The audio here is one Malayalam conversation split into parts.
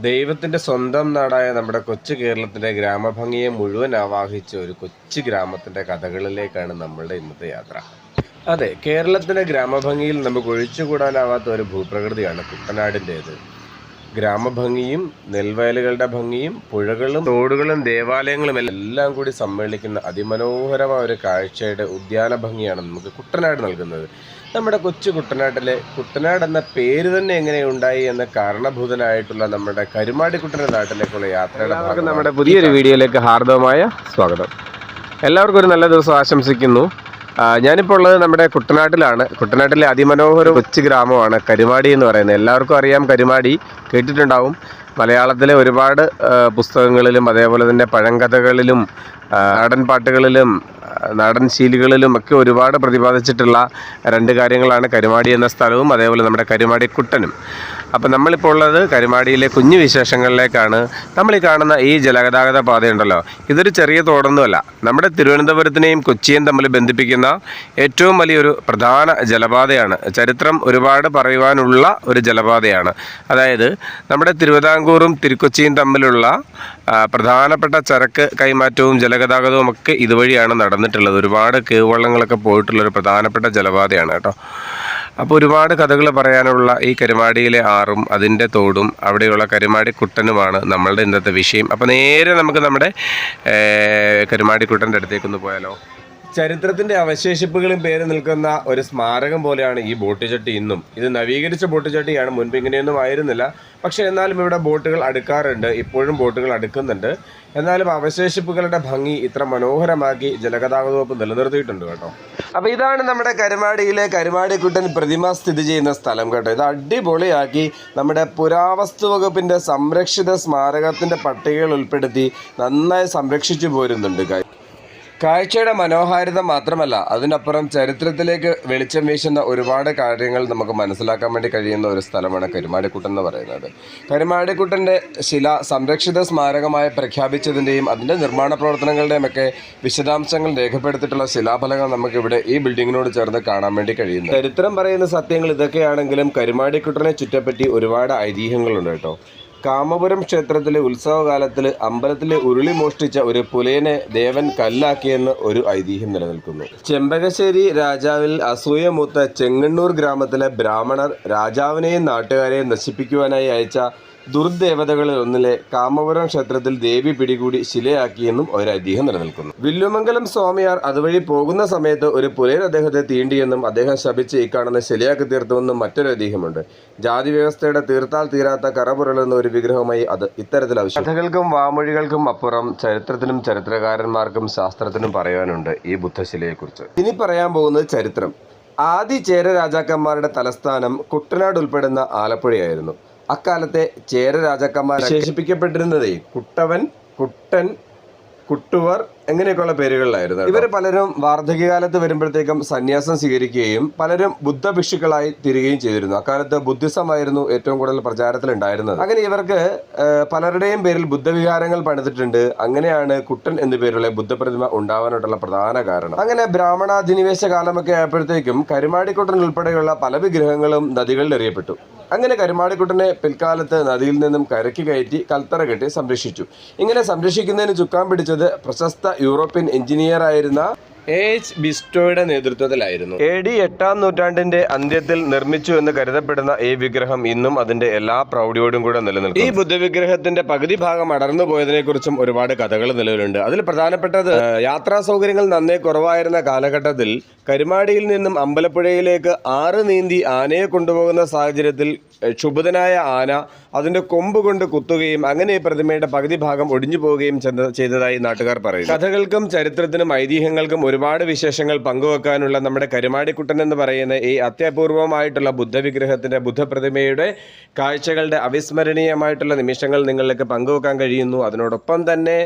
ദൈവത്തിന്റെ സ്വന്തം നാടായ നമ്മുടെ കൊച്ചു കേരളത്തിന്റെ ഗ്രാമഭംഗിയെ മുഴുവൻ ആവാഹിച്ച ഒരു കൊച്ചു ഗ്രാമത്തിന്റെ കഥകളിലേക്കാണ് നമ്മളുടെ ഇന്നത്തെ യാത്ര. അതെ കേരളത്തിന്റെ ഗ്രാമഭംഗിയിൽ നമുക്ക് ഒഴിച്ചുകൂടാനാവാത്ത ഒരു ഭൂപ്രകൃതിയാണ് കുട്ടനാടിന്റേത് ഗ്രാമഭംഗിയും നെൽവയലുകളുടെ ഭംഗിയും പുഴകളും തോടുകളും ദേവാലയങ്ങളും എല്ലാം കൂടി സമ്മേളിക്കുന്ന അതിമനോഹരമായ ഒരു കാഴ്ചയുടെ ഉദ്യാന ഭംഗിയാണ് നമുക്ക് കുട്ടനാട് നൽകുന്നത്. നമ്മുടെ കൊച്ചു കുട്ടനാട്ടിലെ കുട്ടനാട് എന്ന പേര് തന്നെ എങ്ങനെ ഉണ്ടായി എന്ന കാരണഭൂതനായിട്ടുള്ള നമ്മുടെ കരുമാടിക്കുട്ടന്റെ നാട്ടിലേക്കുള്ള യാത്രയുടെ ഭാഗം നമ്മുടെ പുതിയൊരു വീഡിയോയിലേക്ക് ഹാർദവമായ സ്വാഗതം. എല്ലാവർക്കും ഒരു നല്ല ദിവസം ആശംസിക്കുന്നു. ഞാനിപ്പോൾ ഉള്ളത് നമ്മുടെ കുട്ടനാട്ടിലാണ്. കുട്ടനാട്ടിലെ അതിമനോഹര കൊച്ചു ഗ്രാമമാണ് കരുമാടി എന്ന് പറയുന്നത്. എല്ലാവർക്കും അറിയാം കരുമാടി കേട്ടിട്ടുണ്ടാവും. മലയാളത്തിലെ ഒരുപാട് പുസ്തകങ്ങളിലും അതേപോലെ തന്നെ പഴങ്കഥകളിലും നാടൻ പാട്ടുകളിലും നാടൻ ശീലുകളിലും ഒക്കെ ഒരുപാട് പ്രതിപാദിച്ചിട്ടുള്ള രണ്ട് കാര്യങ്ങളാണ് കരുമാടി എന്ന സ്ഥലവും അതേപോലെ നമ്മുടെ കരുമാടി കുട്ടനും. അപ്പം നമ്മളിപ്പോൾ ഉള്ളത് കരുമാടിയിലെ കുഞ്ഞു വിശേഷങ്ങളിലേക്കാണ്. നമ്മൾ ഈ കാണുന്ന ഈ ജലഗതാഗത പാതയുണ്ടല്ലോ. ഇതൊരു ചെറിയ തോടൊന്നുമല്ല. നമ്മുടെ തിരുവനന്തപുരത്തിനെയും കൊച്ചിയെയും തമ്മിൽ ബന്ധിപ്പിക്കുന്ന ഏറ്റവും വലിയൊരു പ്രധാന ജലപാതയാണ്. ചരിത്രം ഒരുപാട് പറയുവാനുള്ള ഒരു ജലപാതയാണ്. അതായത് നമ്മുടെ തിരുവിതാംകൂറും തിരുക്കൊച്ചിയും തമ്മിലുള്ള പ്രധാനപ്പെട്ട ചരക്ക് കൈമാറ്റവും ജലഗതാഗതവും ഒക്കെ ഇതുവഴിയാണ് നടന്നിട്ടുള്ളത്. ഒരുപാട് കീഴ്വള്ളങ്ങളൊക്കെ പോയിട്ടുള്ള ഒരു പ്രധാനപ്പെട്ട ജലപാതയാണ് കേട്ടോ. അപ്പോൾ ഒരുപാട് കഥകൾ പറയാനുള്ള ഈ കരുമാടിയിലെ ആറും അതിന്റെ തോടും അവിടെയുള്ള കരുമാടി കുട്ടനുമാണ് നമ്മളുടെ ഇന്നത്തെ വിഷയം. അപ്പോൾ നേരെ നമുക്ക് നമ്മുടെ കരുമാടിക്കുട്ടന്റെ കരുമാടി കുട്ടന്റെ അടുത്തേക്കൊന്ന് പോയാലോ? ചരിത്രത്തിന്റെ അവശേഷിപ്പുകളും പേര് നിൽക്കുന്ന ഒരു സ്മാരകം പോലെയാണ് ഈ ബോട്ട് ചട്ടി ഇന്നും. ഇത് നവീകരിച്ച ബോട്ട് ചട്ടിയാണ് മുൻപ് ഇങ്ങനെയൊന്നും ആയിരുന്നില്ല. പക്ഷേ എന്നാലും ഇവിടെ ബോട്ടുകൾ അടുക്കാറുണ്ട്. ഇപ്പോഴും ബോട്ടുകൾ അടുക്കുന്നുണ്ട്. എന്നാലും അവശേഷിപ്പുകളുടെ ഭംഗി ഇത്ര മനോഹരമാക്കി ജലഗതാഗത വകുപ്പ് നിലനിർത്തിയിട്ടുണ്ട് കേട്ടോ. അപ്പോൾ ഇതാണ് നമ്മുടെ കരുമാടിയിലെ കരുമാടിക്കുട്ടൻ പ്രതിമ സ്ഥിതി ചെയ്യുന്ന സ്ഥലം കേട്ടോ. ഇത് അടിപൊളിയാക്കി നമ്മുടെ പുരാവസ്തു വകുപ്പിന്റെ സംരക്ഷിത സ്മാരകത്തിന്റെ പട്ടികയിൽ ഉൾപ്പെടുത്തി നന്നായി സംരക്ഷിച്ചു പോരുന്നുണ്ട് കാ- കാഴ്ചയുടെ മനോഹാരിത മാത്രമല്ല അതിനപ്പുറം ചരിത്രത്തിലേക്ക് വെളിച്ചം വീശുന്ന ഒരുപാട് കാര്യങ്ങൾ നമുക്ക് മനസ്സിലാക്കാൻ വേണ്ടി കഴിയുന്ന ഒരു സ്ഥലമാണ് കരുമാടിക്കുട്ടൻ എന്ന് പറയുന്നത്. കരുമാടിക്കുട്ടന്റെ ശില സംരക്ഷിത സ്മാരകമായി പ്രഖ്യാപിച്ചതിന്റെയും അതിന്റെ നിർമ്മാണ പ്രവർത്തനങ്ങളുടെയും ഒക്കെ വിശദാംശങ്ങൾ രേഖപ്പെടുത്തിയിട്ടുള്ള ശിലാഫലങ്ങൾ നമുക്കിവിടെ ഈ ബിൽഡിങ്ങിനോട് ചേർന്ന് കാണാൻ വേണ്ടി കഴിയുന്നു ചരിത്രം പറയുന്ന സത്യങ്ങൾ ഇതൊക്കെയാണെങ്കിലും കരുമാടിക്കുട്ടനെ ചുറ്റപ്പറ്റി ഒരുപാട് ഐതിഹ്യങ്ങളുണ്ട് കേട്ടോ. കാമപുരം ക്ഷേത്രത്തിലെ ഉത്സവകാലത്തിൽ അമ്പലത്തിലെ ഉരുളി മോഷ്ടിച്ച ഒരു പുലയനെ ദേവൻ കല്ലാക്കിയെന്ന് ഒരു ഐതിഹ്യം നിലനിൽക്കുന്നു. ചെമ്പകശ്ശേരി രാജാവിൽ അസൂയ മൂത്ത ചെങ്ങണ്ണൂർ ഗ്രാമത്തിലെ ബ്രാഹ്മണർ രാജാവിനെയും നാട്ടുകാരെയും നശിപ്പിക്കുവാനായി അയച്ച ദുർദേവതകളിൽ ഒന്നിലെ കാമപുരം ക്ഷേത്രത്തിൽ ദേവി പിടികൂടി ശിലയാക്കിയെന്നും ഒരു ഐതിഹ്യം നിലനിൽക്കുന്നു. വില്ലുമംഗലം സ്വാമിയാർ അതുവഴി പോകുന്ന സമയത്ത് ഒരു പുലയർ അദ്ദേഹത്തെ തീണ്ടിയെന്നും അദ്ദേഹം ശപിച്ച് ഈ കാണുന്ന ശിലയാക്കി തീർത്തുവെന്നും മറ്റൊരു ഐതിഹ്യമുണ്ട്. ജാതി വ്യവസ്ഥയുടെ തീർത്താൽ തീരാത്ത കറപുരളുന്ന ഒരു വിഗ്രഹമായി അത് ഇത്തരത്തിൽ ആവശ്യം കഥകൾക്കും വാമൊഴികൾക്കും അപ്പുറം ചരിത്രത്തിനും ചരിത്രകാരന്മാർക്കും ശാസ്ത്രത്തിനും പറയാനുണ്ട് ഈ ബുദ്ധശിലയെക്കുറിച്ച്. ഇനി പറയാൻ പോകുന്നത് ചരിത്രം. ആദി ചേര രാജാക്കന്മാരുടെ തലസ്ഥാനം കുട്ടനാട് ഉൾപ്പെടുന്ന ആലപ്പുഴയായിരുന്നു. അക്കാലത്തെ ചേര രാജാക്കന്മാർ വിശേഷിപ്പിക്കപ്പെട്ടിരുന്നതേ കുട്ടവൻ കുട്ടൻ കുട്ടുവർ എങ്ങനെയൊക്കെയുള്ള പേരുകളിലായിരുന്നു ഇവർ പലരും വാർദ്ധക്യകാലത്ത് വരുമ്പോഴത്തേക്കും സന്യാസം സ്വീകരിക്കുകയും പലരും ബുദ്ധഭിക്ഷുക്കളായി തീരുകയും ചെയ്തിരുന്നു. അക്കാലത്ത് ബുദ്ധിസമായിരുന്നു ഏറ്റവും കൂടുതൽ പ്രചാരത്തിലുണ്ടായിരുന്നത്. അങ്ങനെ ഇവർക്ക് പലരുടെയും പേരിൽ ബുദ്ധവിഹാരങ്ങൾ പണിതിട്ടുണ്ട്. അങ്ങനെയാണ് കുട്ടൻ എന്നു പേരുള്ള ബുദ്ധപ്രതിമ ഉണ്ടാവാനായിട്ടുള്ള പ്രധാന കാരണം. അങ്ങനെ ബ്രാഹ്മണാധിനിവേശ കാലമൊക്കെ ആയപ്പോഴത്തേക്കും കരുമാടിക്കുട്ടൻ ഉൾപ്പെടെയുള്ള പല വിഗ്രഹങ്ങളും നദികളിൽ എറിയപ്പെട്ടു. അങ്ങനെ കരുമാടിക്കുട്ടനെ പിൽക്കാലത്ത് നദിയിൽ നിന്നും കരയ്ക്ക് കയറ്റി കൽത്തറ കെട്ടി സംരക്ഷിച്ചു. ഇങ്ങനെ സംരക്ഷിക്കുന്നതിന് ചുക്കാൻ പിടിച്ചത് പ്രശസ്ത യൂറോപ്യൻ എഞ്ചിനീയർ എച്ച് ബിസ്റ്റോയുടെ നേതൃത്വത്തിലായിരുന്നു. എ ഡി എട്ടാം നൂറ്റാണ്ടിന്റെ അന്ത്യത്തിൽ നിർമ്മിച്ചു എന്ന് കരുതപ്പെടുന്ന ഈ വിഗ്രഹം ഇന്നും അതിന്റെ എല്ലാ പ്രൗഢിയോടും കൂടെ നിലനിൽക്കും ഈ ബുദ്ധവിഗ്രഹത്തിന്റെ പകുതി ഭാഗം അടർന്നു പോയതിനെ കുറിച്ചും ഒരുപാട് കഥകൾ നിലവിലുണ്ട്. അതിൽ പ്രധാനപ്പെട്ടത് യാത്രാ സൗകര്യങ്ങൾ നന്നേ കുറവായിരുന്ന കാലഘട്ടത്തിൽ കരുമാടിയിൽ നിന്നും അമ്പലപ്പുഴയിലേക്ക് ആറ് നീന്തി ആനയെ കൊണ്ടുപോകുന്ന സാഹചര്യത്തിൽ ക്ഷുഭിതനായ ആന അതിന്റെ കൊമ്പ് കൊണ്ട് കുത്തുകയും അങ്ങനെ ഈ പ്രതിമയുടെ പകുതി ഭാഗം ഒടിഞ്ഞു പോവുകയും ചെയ്തതായി നാട്ടുകാർ പറയുന്നു. കഥകൾക്കും ചരിത്രത്തിനും ഐതിഹ്യങ്ങൾക്കും ഒരുപാട് വിശേഷങ്ങൾ പങ്കുവെക്കാനുള്ള നമ്മുടെ കരുമാടിക്കുട്ടൻ എന്ന് പറയുന്ന ഈ അത്യപൂർവമായിട്ടുള്ള ബുദ്ധവിഗ്രഹത്തിന്റെ ബുദ്ധപ്രതിമയുടെ കാഴ്ചകളുടെ അവിസ്മരണീയമായിട്ടുള്ള നിമിഷങ്ങൾ നിങ്ങളിലേക്ക് പങ്കുവെക്കാൻ കഴിയുന്നു. അതിനോടൊപ്പം തന്നെ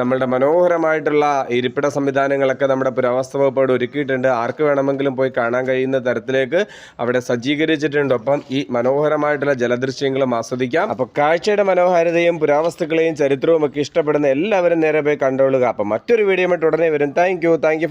നമ്മളുടെ മനോഹരമായിട്ടുള്ള ഇരിപ്പിട സംവിധാനങ്ങളൊക്കെ നമ്മുടെ പുരാവസ്തു വകുപ്പോട് ഒരുക്കിയിട്ടുണ്ട്. ആർക്ക് വേണമെങ്കിലും പോയി കാണാൻ കഴിയുന്ന തരത്തിലേക്ക് അവിടെ സജ്ജീകരിച്ചിട്ടുണ്ട്. ഒപ്പം ഈ മനോഹരമായിട്ടുള്ള ജലദൃശ്യങ്ങളും ആസ്വദിക്കാം. അപ്പോൾ കാഴ്ചയുടെ മനോഹാരിതയും പുരാവസ്തുക്കളെയും ചരിത്രവും ഒക്കെ ഇഷ്ടപ്പെടുന്ന എല്ലാവരും നേരെ പോയി കണ്ടോളുക. അപ്പം മറ്റൊരു വീഡിയോ ഉടനെ വരും. Thank you thank you